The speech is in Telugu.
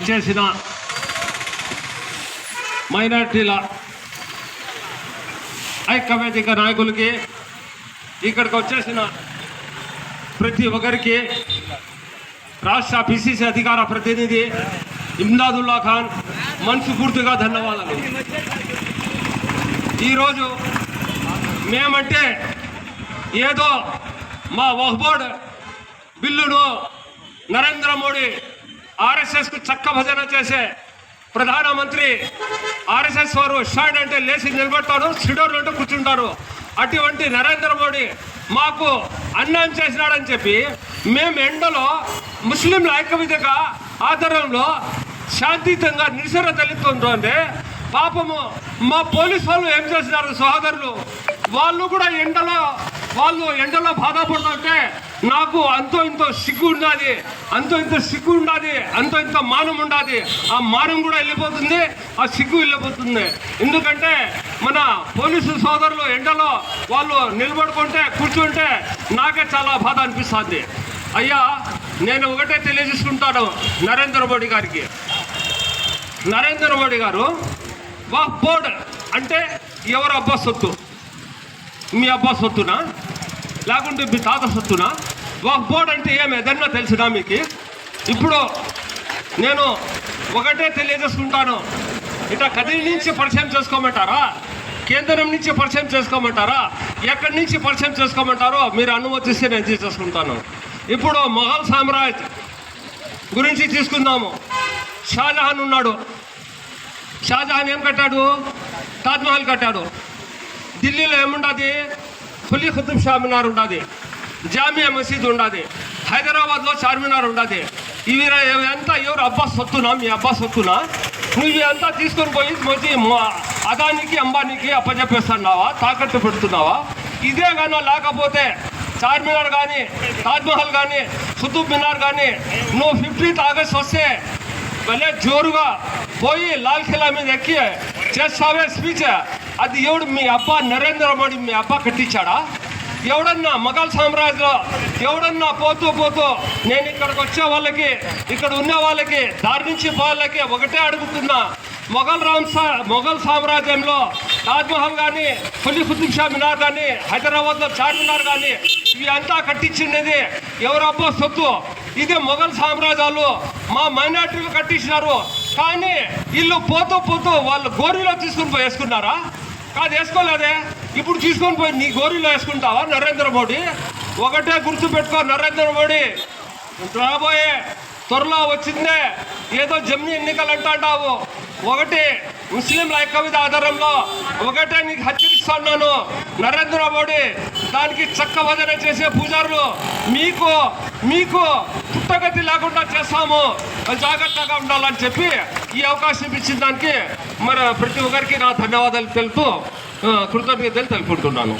చేసిన మైనార్టీల ఐక్యవేదిక నాయకులకి ఇక్కడికి వచ్చేసిన ప్రతి ఒక్కరికి రాష్ట్ర పిసిసి అధికార ప్రతినిధి ఇమ్దాదుల్లా ఖాన్ మనస్ఫూర్తిగా ధన్యవాదాలు. ఈరోజు మేమంటే ఏదో మా వహ్బోర్డ్ బిల్లును నరేంద్ర మోడీ ఆర్ఎస్ఎస్కు చక్క భజన చేసే ప్రధానమంత్రి ఆర్ఎస్ఎస్ వారు షాడ్ అంటే లేచి నిలబడతారు సిడోర్లు అంటూ కూర్చుంటారు. అటువంటి నరేంద్ర మోడీ మాకు అన్యాయం చేసినాడని చెప్పి మేము ఎండలో ముస్లింల ఐక్యవిధగా ఆధారంలో శాంతియుతంగా నిరసన తెలుస్తుంటే పాపము మా పోలీస్ వాళ్ళు ఏం చేసినారు సహోదరులు? వాళ్ళు కూడా ఎండలో వాళ్ళు ఎండలో బాధపడుతుంటే నాకు అంతో ఇంతో సిగ్గు ఉండాలి అంతో ఇంత సిగ్గు ఉండాలి అంతో ఇంత మానం ఉండాలి ఆ మానం కూడా వెళ్ళిపోతుంది ఆ సిగ్గు వెళ్ళిపోతుంది. ఎందుకంటే మన పోలీసు సోదరులు ఎండలో వాళ్ళు నిలబడుకుంటే కూర్చుంటే నాకే చాలా బాధ అనిపిస్తుంది. అయ్యా నేను ఒకటే తెలియజేసుకుంటాను నరేంద్ర మోడీ గారికి. నరేంద్ర మోడీ గారు వాహ్ బోర్డ్ అంటే ఎవరు అబ్బా సొత్తు? మీ అబ్బా సొత్తునా? లేకుంటే మీ తాత సొత్తునా? వాహ్ బోర్డ్ అంటే ఏమి ఏదన్నా తెలిసినా మీకు? ఇప్పుడు నేను ఒకటే తెలియజేసుకుంటాను. ఇట్లా కదిరి నుంచి పరిచయం చేసుకోమంటారా? కేంద్రం నుంచి పరిచయం చేసుకోమంటారా? ఎక్కడి నుంచి పరిచయం చేసుకోమంటారో మీరు అనుమతిస్తే నేను తీసుకుంటాను ఇప్పుడు మొఘల్ సామ్రాజ్ గురించి తీసుకుందాము. షాజహాన్ ఉన్నాడు. షాజహాన్ ఏం కట్టాడు? తాజ్మహల్ కట్టాడు. ఢిల్లీలో ఏముండదు? కులీ ఖుతుబ్ షా మినార్ ఉండదు. జామియా మసీద్ ఉండదు. హైదరాబాద్లో చార్మినార్ ఉండదు. ఇవి అంతా ఎవరు అబ్బా సొత్తునా? మీ అబ్బా సొత్తునా? నువ్వు అంతా తీసుకొని పోయి మంచి మా- అదానికి అంబానీకి అప్పచెప్పేస్తున్నావా తాకట్టు పెడుతున్నావా? ఇదే కానీ లేకపోతే చార్మినార్ కానీ తాజ్మహల్ కానీ కుతుబ్ మినార్ కానీ నువ్వు ఫిఫ్టీన్త్ ఆగస్ట్ వస్తే భలే జోరుగా పోయి లాల్ ఖిలా మీద ఎక్కి చేస్తావే స్పీచ్ అది ఎవడు? మీ అబ్బా నరేంద్ర మోడీ మీ అబ్బా కట్టించాడా? ఎవడన్నా మొఘల్ సామ్రాజ్యంలో ఎవడన్నా పోతూ పోతూ నేను ఇక్కడికి వచ్చే వాళ్ళకి ఇక్కడ ఉన్న వాళ్ళకి దారి నుంచి వాళ్ళకి ఒకటే అడుగుతున్నా. మొఘల్ రామ్ మొఘల్ సామ్రాజ్యంలో తాజ్మహల్ కానీ కులీ కుతుబ్ షా మినార్ కానీ హైదరాబాద్లో చార్మినార్ కానీ ఇవి అంతా కట్టించినది ఎవరబ్బో సొత్తు. ఇది మొఘల్ సామ్రాజ్యాలు మా మైనార్టీలు కట్టించినారు. కానీ వీళ్ళు పోతూ పోతూ వాళ్ళు గోరీలో తీసుకుని వేసుకున్నారా? కాదు వేసుకోలేదే. ఇప్పుడు తీసుకొని పోయి నీ గోరీలో వేసుకుంటావా నరేంద్ర మోడీ? ఒకటే గుర్తు పెట్టుకో నరేంద్ర మోడీ. రాబోయే త్వరలో వచ్చిందే. ఏదో జమ్ని ఎన్నికలు అంటావు ఒకటి ముస్లింల ఐక్యవిధ ఆధారంలో ఒకటే నీకు హెచ్చరిస్తున్నాను. నరేంద్ర మోడీ దానికి చక్క వదన చేసే పూజారులు మీకు మీకు పుట్టగతి లేకుండా చేస్తాము. జాగ్రత్తగా ఉండాలని చెప్పి ఈ అవకాశం ఇచ్చిన దానికి మరి ప్రతి ఒక్కరికి నా ధన్యవాదాలు తెలుపుతూ కృతజ్ఞతలు తెలుపుకుంటున్నాను.